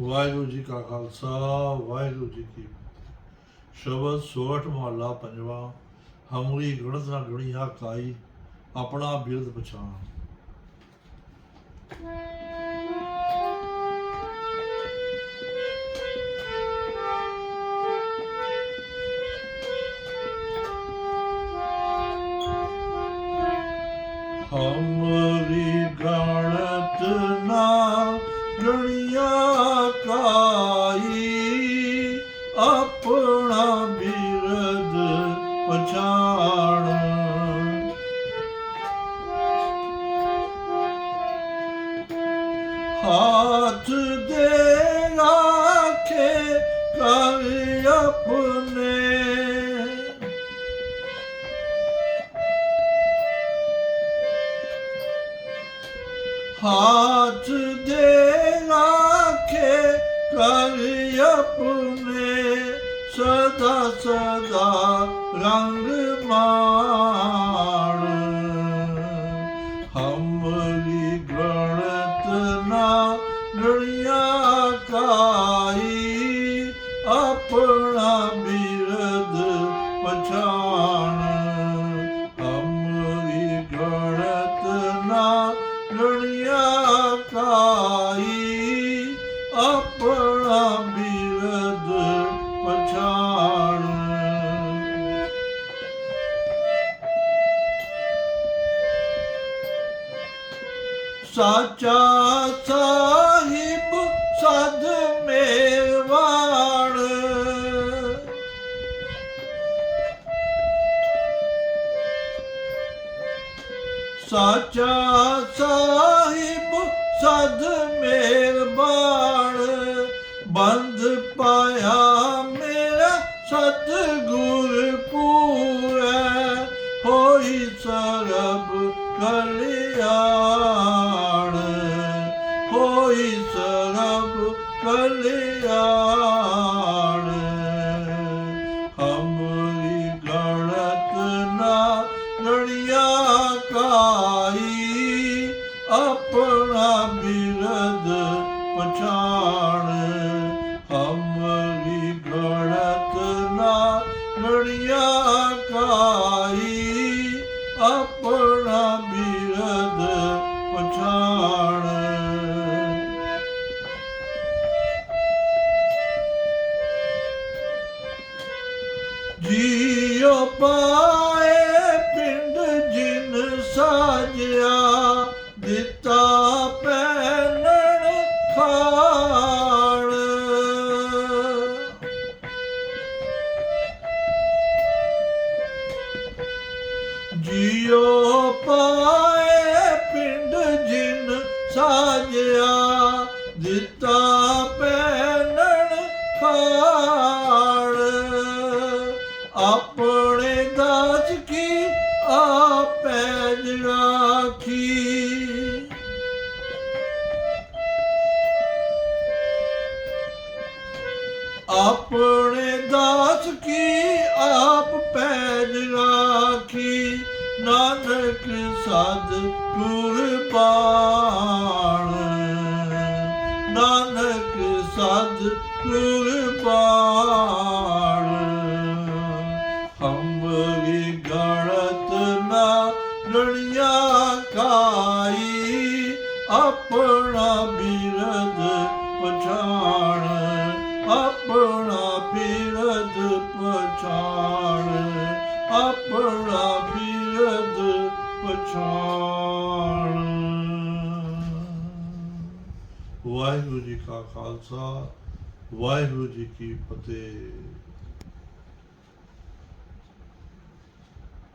ਵਾਹਿਗੁਰੂ ਜੀ ਕਾ ਖਾਲਸਾ, ਵਾਹਿਗੁਰੂ ਜੀ ਕੀ ਫਤਿਹ। ਸ਼ਬਦ ਸੋਠ ਮਹੱਲਾ ਪੰਜਵਾ, ਹਮਰੀ ਗੁਣਤ ਨਾ ਗੁਣੀਆ ਕਾਈ, ਆਪਣਾ ਬਿਰਦ ਪਛਾਣ ਹਮਰੀ ਗਣਤ ਨਾ ਆਪਣਾ ਬਿਰਦ ਪਛਾਣ। ਹਾਥ ਦੇ ਰਾਖੇ ਕਰ ਆਪਣੇ। ਹਾਥ ਦੇ ਰਾਖੇ ਕਰ ਆਪਣੇ। ਸਦਾ ਸਦਾ ਰੰਗ ਸਾਚਾ ਸਾਹਿਬ ਸਦ ਮੇਵਾਣ। ਸਾਚਾ ਸਾਹਿਬ ਸਦ ਮਿਹਰਬਾਨ ਬੰਦ ਪਾਇਆ ਮੇਰਾ ਸਤਿਗੁਰ ਪੂਰੈ। ਹੋਈ ਸਰਬ ਕਰ ਕਲਿਆਣ। ਹਮਰੀ ਗਣਤ ਨਾ ਗਣਿਆ ਕਾਈ ਆਪਣਾ ਬਿਰਦ ਪਛਾਣ। ਹਮਰੀ ਗਣਤ ਨਾ ਗਣਿਆ ਕਾਈ ਆਪਣਾ ਬਿਰਦ ਪਛਾਣ। ਜੀਉ ਪਾਏ ਪਿੰਡ ਜਿਨ ਸਾਜਿਆ, ਦਿੱਤਾ ਪੈਨਣ ਖਾਣ। ਜੀਉ ਪਾਏ ਪਿੰਡ ਜਿਨ ਸਾਜਿਆ, ਦਿੱਤਾ ਪੈਨਣ ਖਾਣ। ਪੈਜ ਰਾਖੀ। ਆਪਣੇ ਦਾਸ ਕੀ ਆਪ ਪੈਜ ਰਾਖੀ। ਨਾਨਕ ਸਦ ਕੁਰਬਾਨ ਨਾਨਕ ਆਪਣਾ ਬੀਰਦ ਪਛਾਣ, ਆਪਣਾ ਬਿਰਦ ਪਛਾਣ, ਆਪਣਾ ਬਿਰਦ ਪਛਾਣ। ਵਾਹਿਗੁਰੂ ਜੀ ਕਾ ਖਾਲਸਾ, ਵਾਹਿਗੁਰੂ ਜੀ ਕੀ ਫਤਿਹ।